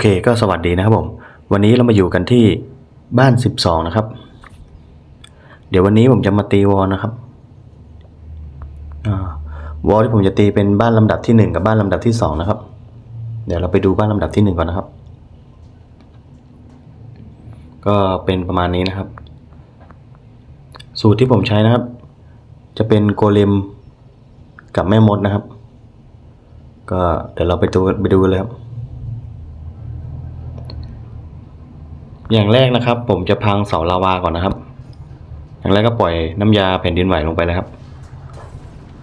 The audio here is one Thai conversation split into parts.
เคก็สวัสดีนะครับผม วันนี้เรามาอยู่กันที่บ้าน 12 นะครับ เดี๋ยววันนี้ผมจะมาตีวอลนะครับอวอลที่ผมจะตีเป็นบ้านลำดับที่ 1 กับบ้านลำดับที่ 2 นะครับ เดี๋ยวเราไปดูบ้านลำดับที่ 1 ก่อนนะครับ ก็เป็นประมาณนี้นะครับ สูตรที่ผมใช้นะครับ จะเป็นโกเลมกับแม่มดนะครับ ก็เดี๋ยวเราไปดูไปดูเลยครับ อย่างแรกนะครับ ผมจะพังเสาลาวาก่อนนะครับ อย่างแรกก็ปล่อยน้ำยาแผ่นดินไหวลงไปเลยครับ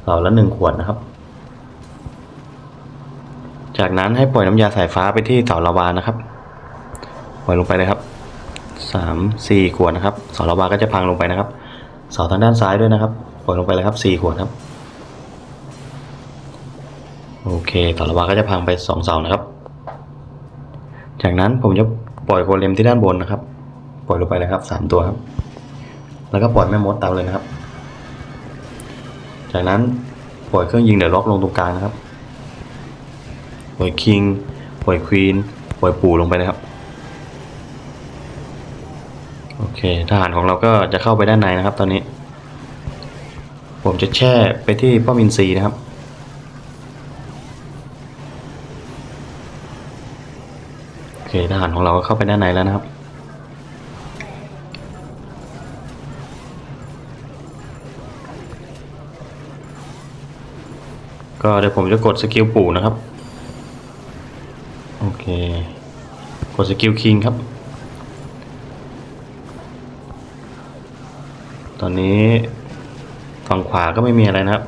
เสาละหนึ่งขวดนะครับ จากนั้นให้ปล่อยน้ำยาสายฟ้าไปที่เสาลาวานะครับ ปล่อยลงไปเลยครับสามสี่ขวดนะครับเสาลาวาก็จะพังลงไปนะครับเสาทางด้านซ้ายด้วยนะครับปล่อยลงไปเลยครับสี่ขวดครับโอเคเสาลาวาก็จะพังไปสองเสานะครับ จากนั้นผมจะ ปล่อยโกเลมที่ด้านบนนะครับ ปล่อยลงไปเลยครับสามตัวครับ แล้วก็ปล่อยแม่มดตามเลยนะครับ จากนั้นปล่อยเครื่องยิงเดี๋ยวล็อกลงตรงกลางนะครับ ปล่อยคิง ปล่อยควีน ปล่อยปู่ลงไปเลยครับ โอเค ทหารของเราก็จะเข้าไปด้านในนะครับ ตอนนี้ ผมจะแช่ไปที่ป้อมอินซีนะครับ อเคทหารของเราก็เข้าไปด้านในแล้วนะครับ ก็เดี๋ยวผมจะกดสกิลปู่นะครับ โอเค กดสกิลคิงครับ ตอนนี้ฝั่งขวาก็ไม่มีอะไรนะครับ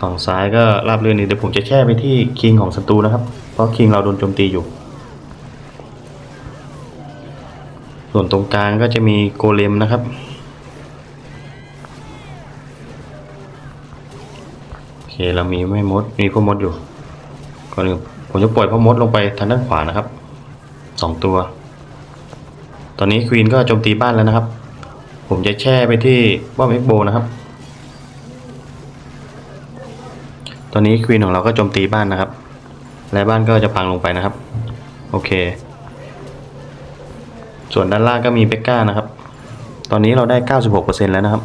ฝั่งซ้ายก็ราบเรื่อนดีเดี๋ยวผมจะแช่ไปที่คิงของศัตรูนะครับ เพราะคิงเราโดนโจมตีอยู่ ส่วนตรงกลางก็จะมีโกเลมนะครับ โอเคเรามีแม่มด มีพ่อมดอยู่ ก่อนอื่นผมจะปล่อยพ่อมดลงไปทางด้านขวานะครับสองตัว ตอนนี้ควีนก็โจมตีบ้านแล้วนะครับ ผมจะแช่ไปที่ป้อมเอ็กโบนะครับ ตอนนี้ควีนของเราก็โจมตีบ้านนะครับ และบ้านก็จะพังลงไปนะครับ โอเค ส่วนด้านล่างก็มีเบก้านะครับ ตอนนี้เราได้ 96%แล้วนะครับ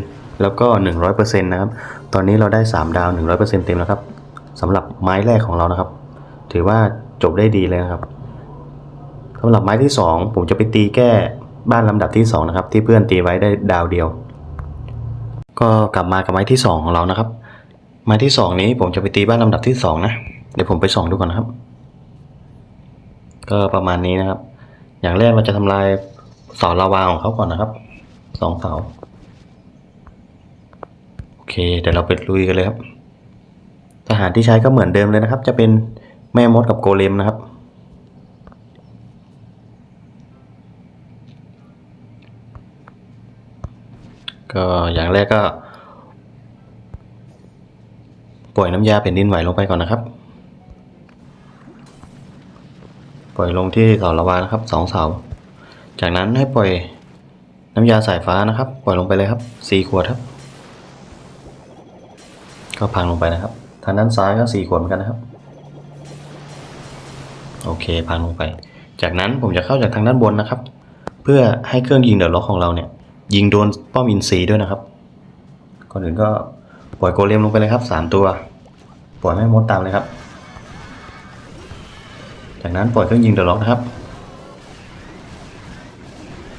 99%แล้วก็ 100%นะครับ ตอนนี้เราได้ 3 ดาว 100%เต็มแล้วครับสำหรับไม้แรกของเรานะครับ ถือว่าจบได้ดีเลยนะครับสำหรับไม้ที่ 2 ผมจะไปตีแก้บ้านลำดับที่ 2 นะครับ ที่เพื่อนตีไว้ได้ดาวเดียว ก็กลับมากับไม้ที่ 2 ของเรานะครับ ไม้ที่ 2 นี้ผมจะไปตีบ้านลำดับที่ 2 นะ เดี๋ยวผมไปส่องดูก่อนนะครับ ก็ประมาณนี้นะครับ อย่างแรกเราจะทำลายเสาลาวาของเขาก่อนนะครับสองเสาโอเคเดี๋ยวเราไปลุยกันเลยครับ ทหารที่ใช้ก็เหมือนเดิมเลยนะครับ จะเป็นแม่มดกับโกเลมนะครับก็อย่างแรกก็ปล่อยน้ำยาแผ่นดินไหวลงไปก่อนนะครับ ปล่อยลงที่เสาละวานะครับสองเสา จากนั้นให้ปล่อยน้ำยาสายฟ้านะครับ ปล่อยลงไปเลยครับสี่ขวดครับ ก็พังลงไปนะครับ ทางด้านซ้ายก็สี่ขวดเหมือนกันนะครับ โอเคพังลงไป จากนั้นผมจะเข้าจากทางด้านบนนะครับ เพื่อให้เครื่องยิงเดือะล็อกของเราเนี่ย ยิงโดนป้อมอินซีด้วยนะครับ ก่อนอื่นก็ปล่อยโกเลมลงไปเลยครับสามตัว ปล่อยแม่มดตามเลยครับ จากนั้นปล่อยเครื่องยิงเดอะล็อกนะครับ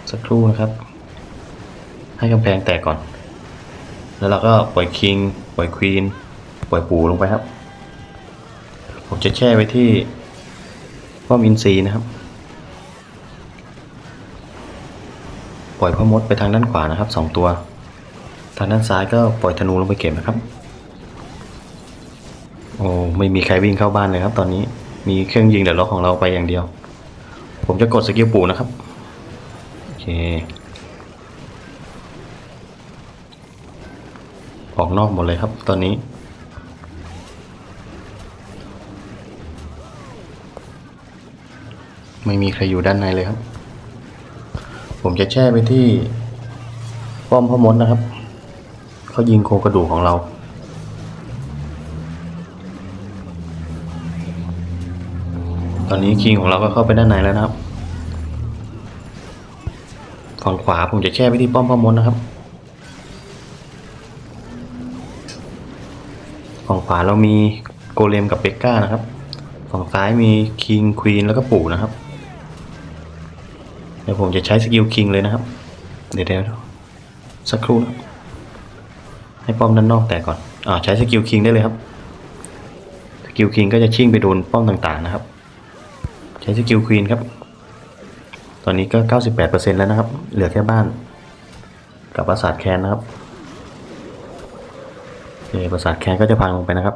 สักครู่นะครับ ให้กำแพงแตกก่อน แล้วเราก็ปล่อยคิง ปล่อยควีน ปล่อยปูลงไปครับ ผมจะแช่ไว้ที่ป้อมอินซีนะครับ ปล่อยพ่อมดไปทางด้านขวานะครับสองตัว ทางด้านซ้ายก็ปล่อยธนูลงไปเก็บนะครับ โอ้ไม่มีใครวิ่งเข้าบ้านเลยครับตอนนี้ มีเครื่องยิงเดี๋ยวล็อกของเราไปอย่างเดียว ผมจะกดสกิลปู่นะครับ โอเค ออกนอกหมดเลยครับตอนนี้ ไม่มีใครอยู่ด้านในเลยครับ ผมจะแช่ไปที่ป้อมพ่อมดนะครับ เขายิงโครงกระดูกของเรา ตอนนี้คิงของเราก็เข้าไปด้านในแล้วนะครับ ฝั่งขวาผมจะแช่ไปที่ป้อมพ่อมดนะครับ ฝั่งขวาเรามีโกเลมกับเบกก้านะครับ ฝั่งซ้ายมีคิงควีนแล้วก็ปู่นะครับ เดี๋ยวผมจะใช้สกิลคิงเลยนะครับ เดี๋ยวเดี๋ยวสักครู่นะให้ป้อมด้านนอกแตกก่อน อ่าใช้สกิลคิงได้เลยครับ สกิลคิงก็จะชิ่งไปโดนป้อมต่างๆนะครับ ช้สกิลควีนครับ ตอนนี้ก็ 98%แล้วนะครับ เหลือแค่บ้าน กับปราสาทแคนนะครับโอปราสาทแคนก็จะพังลงไปนะครับ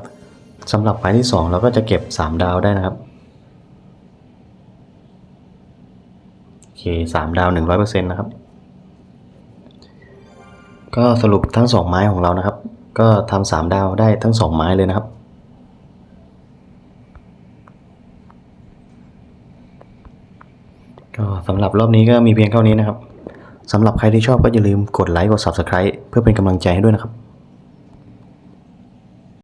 สำหรับไม้ที่ 2 เราก็จะเก็บ 3 ดาวได้นะครับโอเค3ดาว 100%นะครับ ก็สรุปทั้ง 2 ไม้ของเรานะครับ ก็ทำสามดาวได้ทั้ง 2 ไม้เลยนะครับ ก็สำหรับรอบนี้ก็มีเพียงเท่านี้นะครับสำหรับใครที่ชอบก็อย่าลืมกดไลค์กด Subscribe เพื่อเป็นกำลังใจให้ด้วยนะครับ